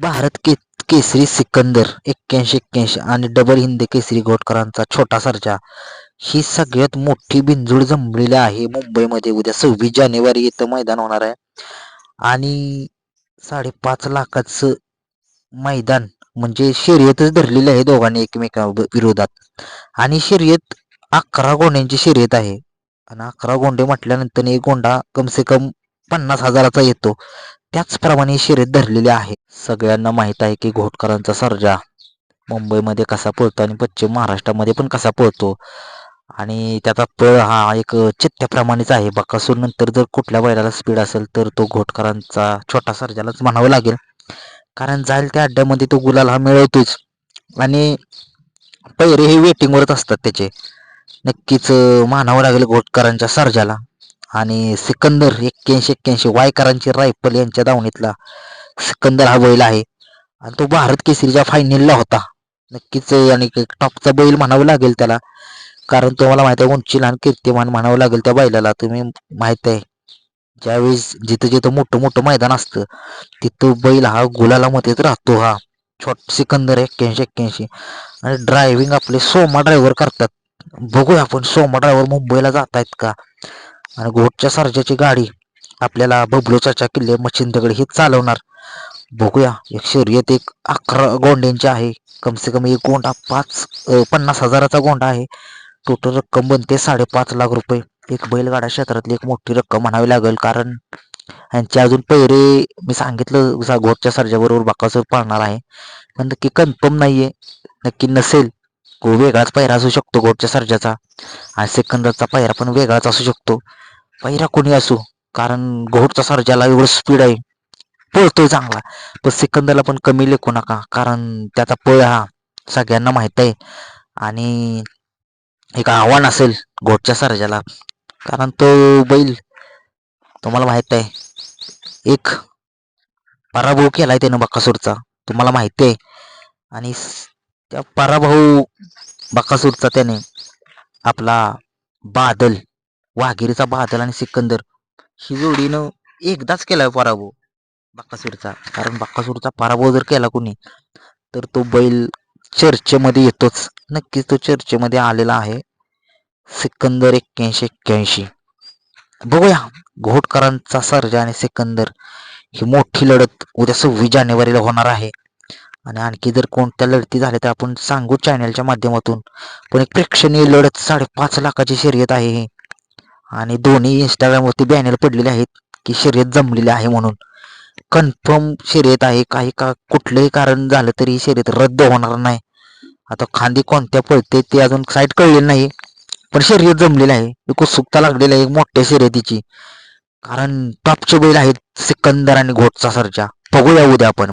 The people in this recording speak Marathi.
भारत के केसरी सिकंदर एक्क्याऐंशी एक्क्याऐंशी आणि डबल हिंद केसरी घोटकरांचा छोटा सर्जा ही सगळ्यात मोठी बिंजूळ जमलेली आहे. मुंबईमध्ये उद्या सव्वीस जानेवारी इथं मैदान होणार आहे. आणि साडेपाच लाखाचं मैदान म्हणजे शर्यतच धरलेली आहे दोघांनी एकमेका विरोधात. आणि शर्यत अकरा गोंड्यांची शर्यत आहे. आणि अकरा गोंडे म्हटल्यानंतर एक गोंडा कमसे कम पन्नास हजाराचा येतो. त्याचप्रमाणे शिरेत धरलेली आहे. सगळ्यांना माहीत आहे की घोटकरांचा सर्जा मुंबईमध्ये कसा पळतो आणि पश्चिम महाराष्ट्रामध्ये पण कसा पळतो. आणि त्याचा पळ हा एक चित्त्याप्रमाणेच आहे. बकासूर नंतर जर कुठल्या बैलाला स्पीड असेल तर तो घोटकरांचा छोटा सर्जालाच म्हणावं लागेल. कारण जाईल त्या अड्ड्यामध्ये तो गुलाल हा मिळवतोच. आणि पैरे हे वेटिंगवरच असतात त्याचे. नक्कीच मानावं लागेल घोटकरांच्या सर्जाला. आणि सिकंदर एक्क्याऐंशी एक्क्याऐंशी वायकरांची रायफल यांच्या दावणीतला सिकंदर हा बैल आहे. आणि तो भारत केसरीच्या फायनलला होता. नक्कीच आणि टॉपचा बैल म्हणावं लागेल त्याला. कारण तुम्हाला माहिती आहे उंची लहान कीर्तिमान म्हणावं लागेल त्या बैलाला. तुम्ही माहीत आहे ज्यावेळेस जिथं जिथं मोठं मोठं मैदान असतं तिथं बैल हा गुलाला मध्येच राहतो हा. छोट सिकंदर एक्क्याऐंशी एक्क्याऐंशी. आणि ड्रायव्हिंग आपले सोमा ड्रायव्हर करतात. बघूया आपण सोमा ड्रायव्हर मुंबईला जात आहेत का? आणि घोटच्या सर्जाची गाडी आपल्याला बबलूचाच्या किल्ले मच्छिंदगड ही चालवणार. बघूया एक शर्यत एक अकरा गोंड्यांची आहे. कमसे कम एक गोंडा पाच पन्नास हजाराचा गोंडा आहे. टोटल रक्कम बनते साडेपाच लाख रुपये. एक बैलगाडा क्षेत्रातली एक मोठी रक्कम म्हणावी लागेल कारण यांचे अजून पैरे मी सांगितलं घोटच्या सर्जाबरोबर बाकासोर पाळणार आहे. पण नक्की कन्फर्म नाहीये. नक्की नसेल वेगळाच पायरा असू शकतो घोटच्या सर्जाचा. आणि सेकंदरचा पायरा पण वेगळाच असू शकतो. पहिरा कोणी असो कारण घोटचा सर्जाला एवढं स्पीड आहे. पळतोय चांगला पण सिकंदरला पण कमी लेखू नका कारण त्याचा पळ हा सगळ्यांना माहीत आहे. आणि एक आव्हान असेल घोटच्या सर्जाला कारण तो बैल तुम्हाला माहीत आहे. एक पराभव केलाय त्यानं बक्कासूरचा तुम्हाला माहिती आहे. आणि त्या पराभव बक्कासूरचा त्याने आपला बादल वाघिरीचा बादल आणि सिकंदर. ही जोडीनं एकदाच केलाय पराभव. बकासूरचा. कारण बकासूरचा पराभव जर केला कोणी तर तो बैल चर्चेमध्ये येतोच. नक्कीच तो चर्चेमध्ये आलेला आहे. सिकंदर एक्क्याऐंशी एक्क्याऐंशी. बघूया. घोटकरांचा सर्जा आणि सिकंदर. ही मोठी लढत उद्या सव्वीस जानेवारीला होणार आहे. आणि आणखी जर कोणत्या लढती झाल्या तर आपण सांगू चॅनलच्या माध्यमातून. पण एक प्रेक्षणीय लढत साडेपाच लाखाची शर्यत आहे ही. आणि दोन्ही इंस्टाग्रामवरती बॅनर पडलेले आहेत की शर्यत जमलेली आहे म्हणून. कन्फर्म शर्यत आहे. काही का कुठलंही कारण झालं तरी ही शर्यत रद्द होणार नाही. आता खांदी कोणत्या पळते ते अजून साईट कळलेली नाही. पण शर्यत जमलेली आहे. एक उत्सुकता लागलेली आहे. एक मोठ्या शर्यतीची. कारण टॉपचे बैल आहेत सिकंदर आणि घोटचा सरजा बघूया उद्या आपण.